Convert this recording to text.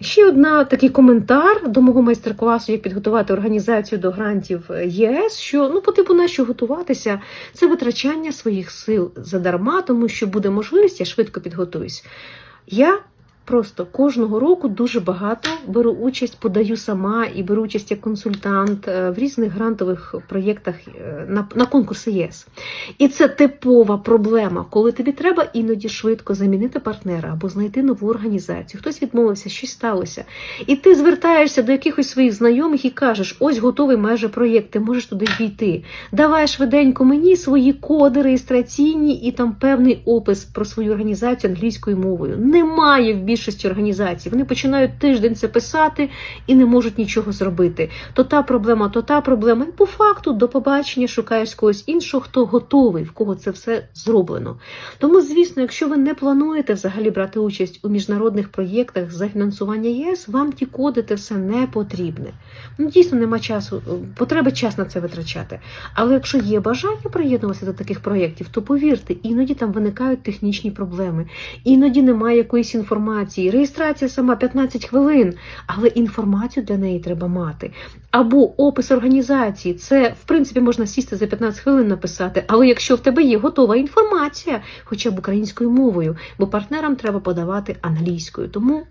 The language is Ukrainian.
Ще одна такий коментар до мого майстер-класу, як підготувати організацію до грантів е, ЄС. Що ну, по типу на що готуватися, це витрачання своїх сил задарма, тому що буде можливість, я швидко підготуюсь. Я просто кожного року дуже багато беру участь, подаю сама і беру участь як консультант е, в різних грантових проєктах е, на, на конкурси ЄС. І це типова проблема, коли тобі треба іноді швидко замінити партнера або знайти нову організацію. Хтось відмовився, щось сталося. І ти звертаєшся до якихось своїх знайомих і кажеш: ось готовий майже проєкт, ти можеш туди війти. Давай швиденько мені свої коди реєстраційні і там певний опис про свою організацію англійською мовою. Немає в більшості організацій. Вони починають тиждень це писати і не можуть нічого зробити. То та проблема, то та проблема. І по факту до побачення шукаєш когось іншого, хто готовий, в кого це все зроблено. Тому, звісно, якщо ви не плануєте взагалі брати участь у міжнародних проєктах за фінансування ЄС, вам ті коди те все не потрібне. Ну, дійсно, нема часу, е, потреби час на це витрачати. Але якщо є бажання приєднуватися до таких проєктів, то повірте, іноді там виникають технічні проблеми, іноді немає якоїсь інформації. Реєстрація сама 15 хвилин, але інформацію для неї треба мати. Або опис організації. Це, в принципі, можна сісти за 15 хвилин написати. Але якщо в тебе є готова інформація, хоча б українською мовою, бо партнерам треба подавати англійською. Тому